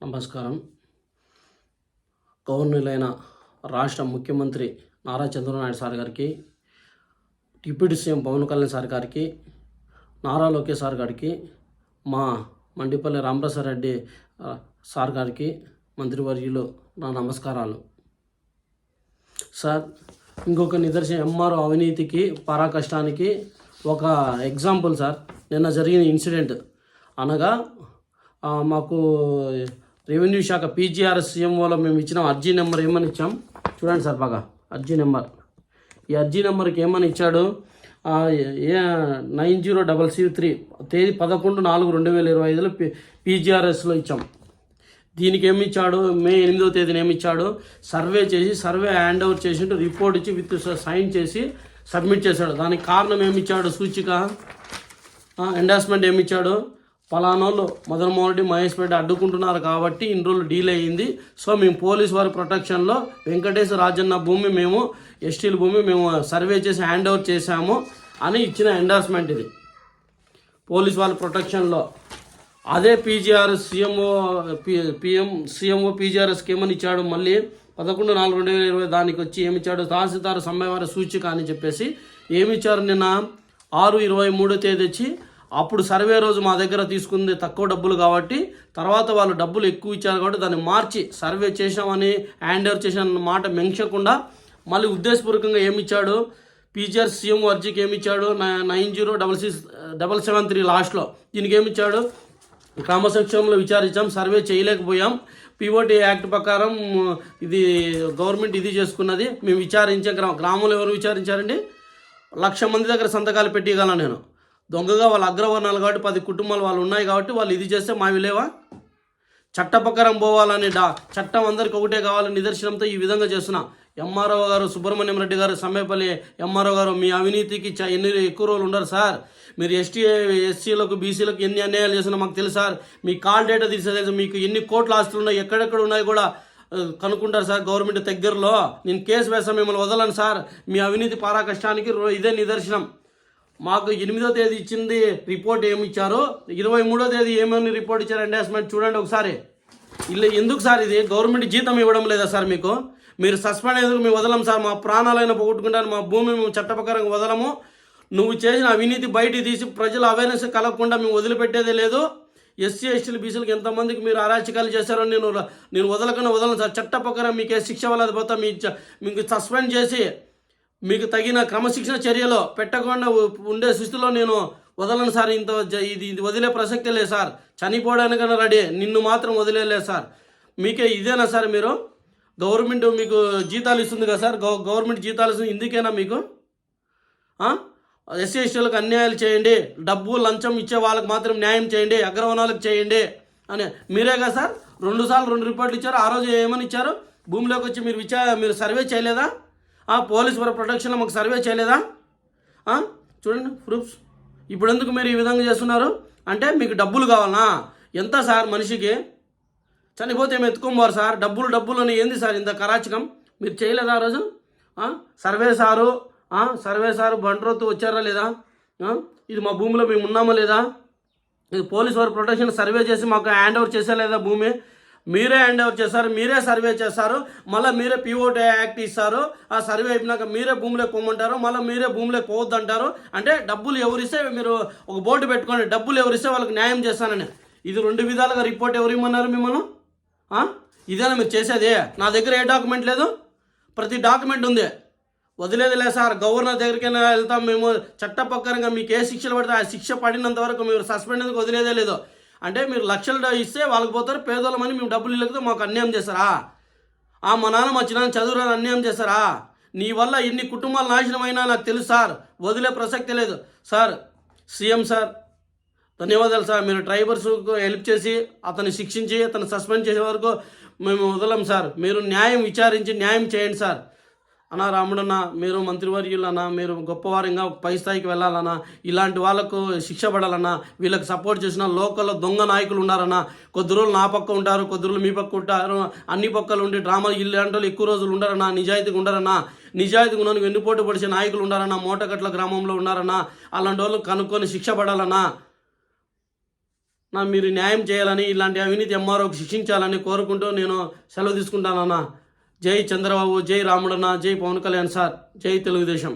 నమస్కారం. గవర్నర్లైన రాష్ట్ర ముఖ్యమంత్రి నారా చంద్రబాబు సార్ గారికి deputy CM Pawan Kalyan sir గారికి నారా లోకేష్ సార్ గారికి మా మండిపల్లి రామప్రసాద్ రెడ్డి సార్ గారికి మంత్రివర్యులు నా నమస్కారాలు. సార్ ఇంకొక నిదర్శనం ఎంఆర్ఓ అవినీతికి పరాకష్టానికి ఒక ఎగ్జాంపుల్ సార్. నిన్న జరిగిన ఇన్సిడెంట్ అనగా మాకు రెవెన్యూ శాఖ పీజీఆర్ సీఎంఓలో మేము ఇచ్చిన అర్జీ నెంబర్ ఏమని ఇచ్చాం? చూడండి సార్ బాగా అర్జీ నెంబర్. ఈ అర్జీ నెంబర్కి ఏమని ఇచ్చాడు? A nine zero double C three తేదీ పదకొండు నాలుగు రెండు వేల ఇరవై ఐదులో పీ పీజీఆర్ఎస్లో ఇచ్చాం. దీనికి ఏమి ఇచ్చాడు? మే ఎనిమిదవ తేదీన ఏమి ఇచ్చాడు? సర్వే చేసి సర్వే హ్యాండ్ ఓవర్ చేసి రిపోర్ట్ ఇచ్చి విత్ సైన్ చేసి సబ్మిట్ చేశాడు. దానికి కారణం ఏమి ఇచ్చాడు? సూచిక ఎండాస్మెంట్ ఏమి ఇచ్చాడు? పలానోళ్ళు మదన్ మోహన్ రెడ్డి మహేష్ రెడ్డి అడ్డుకుంటున్నారు కాబట్టి ఇన్ని రోజులు డీల్ అయ్యింది. సో మేము పోలీస్ వారి ప్రొటెక్షన్లో వెంకటేశ్వర రాజన్న భూమి మేము ఎస్టీల భూమి మేము సర్వే చేసి హ్యాండ్ ఓవర్ చేశాము అని ఇచ్చిన ఎండార్స్మెంట్ ఇది. పోలీస్ వాళ్ళ ప్రొటెక్షన్లో. అదే పీజీఆర్ సీఎంఓ పిఎం సీఎంఓ పీజీఆర్ఎస్కి ఏమని ఇచ్చాడు. మళ్ళీ పదకొండు నాలుగు రెండు వేల ఇరవై దానికి వచ్చి ఏమి ఇచ్చాడు తహసీల్దార్ సమ్మెవారి సూచిక అని చెప్పేసి ఏమి ఇచ్చారు నిన్న ఆరు ఇరవై మూడో తేదీ వచ్చి అప్పుడు సర్వే రోజు మా దగ్గర తీసుకుంది తక్కువ డబ్బులు కాబట్టి తర్వాత వాళ్ళు డబ్బులు ఎక్కువ ఇచ్చారు కాబట్టి దాన్ని మార్చి సర్వే చేసామని హ్యాండ్ ఓవర్ చేసామన్న మాట మెంచకుండా మళ్ళీ ఉద్దేశపూర్వకంగా ఏమి ఇచ్చాడు పీజీఆర్ సీఎం అర్జీకి ఏమి ఇచ్చాడు nine zero double six double seven three లాస్ట్లో దీనికి ఏమి ఇచ్చాడు విచారించాం సర్వే చేయలేకపోయాం. పిఓటి యాక్ట్ ప్రకారం ఇది గవర్నమెంట్ ఇది చేసుకున్నది. మేము విచారించే గ్రామంలో ఎవరు విచారించారండి? లక్ష మంది దగ్గర సంతకాలు పెట్టిగలను నేను. దొంగగా వాళ్ళ అగ్రవర్ణాలు కాబట్టి పది కుటుంబాలు వాళ్ళు ఉన్నాయి కాబట్టి వాళ్ళు ఇది చేస్తే మావి లేవా? చట్టప్రకారం పోవాలని డా చట్టం అందరికి ఒకటే కావాలని నిదర్శనంతో ఈ విధంగా చేస్తున్నా. ఎంఆర్ఓ గారు సుబ్రహ్మణ్యం రెడ్డి గారు సమ్మేపల్లి ఎంఆర్ఓ గారు మీ అవినీతికి చ- ఎన్ని ఎక్కువ రోజులు ఉండరు సార్. మీరు ఎస్టీ ఎస్సీలకు బీసీలకు ఎన్ని అన్యాయాలు చేసినా మాకు తెలుసు సార్. మీ కాల్ డేటా తీసే తెలుసు. మీకు ఎన్ని కోట్ల ఆస్తులు ఉన్నాయి ఎక్కడెక్కడ ఉన్నాయి కూడా కనుక్కుంటారు సార్ గవర్నమెంట్ దగ్గరలో. నేను కేసు వేస్తాను మిమ్మల్ని వదలను సార్. మీ అవినీతి పారాకష్టానికి రో- ఇదే నిదర్శనం. మాకు ఎనిమిదో తేదీ ఇచ్చింది రిపోర్ట్ ఏమి ఇచ్చారో ఇరవై మూడో తేదీ ఏమని రిపోర్ట్ ఇచ్చారు ఎండాస్మెంట్ చూడండి ఒకసారి. ఇల్లు ఎందుకు సార్ ఇది? గవర్నమెంట్ జీతం ఇవ్వడం లేదా సార్ మీకు? మీరు సస్పెండ్ ఎందుకు మేము వదలం సార్. మా ప్రాణాలైనా పోగొట్టుకుంటాను మా భూమి మేము చట్టప్రకారంగా వదలము. నువ్వు చేసిన అవినీతి బయటికి తీసి ప్రజల అవేర్నెస్ కలగకుండా మేము వదిలిపెట్టేదే లేదు. ఎస్సీ ఎస్టీలు బీసీలకు ఎంతమందికి మీరు అరాచకాలు చేశారో నేను నేను వదలకుండా వదలను సార్. చట్టప్రకారం మీకే మీకు ఏ శిక్ష వల్ల పోతా మీ మీకు సస్పెండ్ చేసి మీకు తగిన క్రమశిక్షణ చర్యలో పెట్టకుండా ఉండే స్థితిలో నేను వదలను సార్. ఇంత ఇది ఇది వదిలే ప్రసక్తే లేదు సార్. చనిపోవడానికన్నా రెడీ. నిన్ను మాత్రం వదిలేలే సార్. మీకే ఇదేనా సార్ మీరు? గవర్నమెంట్ మీకు జీతాలు ఇస్తుంది కదా సార్. గవ- గవర్నమెంట్ జీతాలు ఇస్తుంది. ఇందుకేనా మీకు? ఎస్సీ ఎస్టీలకు అన్యాయాలు చేయండి. డబ్బు లంచం ఇచ్చే వాళ్ళకి మాత్రం న్యాయం చేయండి. అగ్రవనాలకు చేయండి. అని మీరే కదా సార్? రెండు సార్లు రెండు రిపోర్ట్లు ఇచ్చారు. ఆ రోజు ఏమని ఇచ్చారు? భూమిలోకి వచ్చి మీరు విచార మీరు సర్వే చేయలేదా? పోలీస్ వారి ప్రొటెక్షన్లో మాకు సర్వే చేయలేదా? చూడండి ప్రూఫ్స్. ఇప్పుడు ఎందుకు మీరు ఈ విధంగా చేస్తున్నారు? అంటే మీకు డబ్బులు కావాలా? ఎంత సార్ మనిషికి? చనిపోతే మేము ఎత్తుకోమోరు సార్? డబ్బులు డబ్బులు అని ఏంది సార్ ఇంత కరాచకం? మీరు చేయలేదా ఆ రోజు? Survey sir survey sir Bandroth వచ్చారా లేదా? ఇది మా భూమిలో మేము ఉన్నామా లేదా? ఇది పోలీస్ వారు ప్రొటెక్షన్ సర్వే చేసి మాకు హ్యాండ్ ఓవర్ చేసా లేదా భూమి? మీరే హ్యాండ్ ఓవర్ చేశారు మీరే సర్వే చేస్తారు మళ్ళీ మీరే పిఓటీ యాక్ట్ ఇస్తారు. ఆ సర్వే అయిపోయినాక మీరే భూమిలోకి పోమంటారు మళ్ళీ మీరే భూమిలోకి పోవద్దు అంటారు అంటే డబ్బులు ఎవరిస్తే మీరు ఒక బోర్డు పెట్టుకోండి డబ్బులు ఎవరిస్తే వాళ్ళకి న్యాయం చేస్తానని. ఇది రెండు విధాలుగా రిపోర్ట్ ఎవరు ఇమ్మన్నారు మిమ్మల్ని? ఇదేనా మీరు చేసేది? నా దగ్గర ఏ డాక్యుమెంట్ లేదు? ప్రతి డాక్యుమెంట్ ఉంది. వదిలేది సార్ గవర్నర్ దగ్గరికైనా వెళ్తాం మేము. చట్టపక్కనగా మీకు ఏ శిక్షలు పడితే ఆ శిక్ష పడినంత వరకు మీరు సస్పెండ్ ఎందుకు వదిలేదే లేదు. అంటే మీరు లక్షలు ఇస్తే వాళ్ళకి పోతారు పేదోళ్ళమని మేము డబ్బులు ఇవ్వకపోతే మాకు అన్యాయం చేస్తారా? ఆ మా నాన్న మా చిన్న చదువురాని అన్యాయం చేస్తారా? నీ వల్ల ఎన్ని కుటుంబాలు నాశనం అయినా నాకు తెలుసు సార్. వదిలే ప్రసక్తి లేదు. సార్ సీఎం సార్ ధన్యవాదాలు సార్. మీరు డ్రైవర్స్ హెల్ప్ చేసి అతన్ని శిక్షించి అతను సస్పెండ్ చేసే వరకు మేము వదలం సార్. మీరు న్యాయం విచారించి న్యాయం చేయండి సార్. అన్న రాముడన్న మీరు మంత్రివర్యులన్నా మీరు గొప్పవారంగా పై స్థాయికి వెళ్ళాలన్నా ఇలాంటి వాళ్ళకు శిక్ష పడాలన్నా వీళ్ళకి సపోర్ట్ చేసిన లోకల్లో దొంగ నాయకులు ఉన్నారన్నా కొద్ది రోజులు నా పక్క ఉంటారు కొద్ది రోజులు మీ పక్క ఉంటారు అన్ని పక్కలు ఉండి డ్రామా ఇలాంటి వాళ్ళు ఎక్కువ రోజులు ఉండరన్నా నిజాయితీగా ఉండరన్నా నిజాయితీగా ఉన్నాను వెన్నుపోటు పడిచే నాయకులు ఉండాలన్నా మోటగట్ల గ్రామంలో ఉన్నారన్నా అలాంటి వాళ్ళు కనుక్కొని శిక్ష పడాలన్నా నా మీరు న్యాయం చేయాలని ఇలాంటి అవినీతి ఎంఆర్ఓకి శిక్షించాలని కోరుకుంటూ నేను సెలవు తీసుకుంటానన్నా. జై చంద్రబాబు జై రాముడన్న జై పవన్ కళ్యాణ్ సార్ జై తెలుగుదేశం.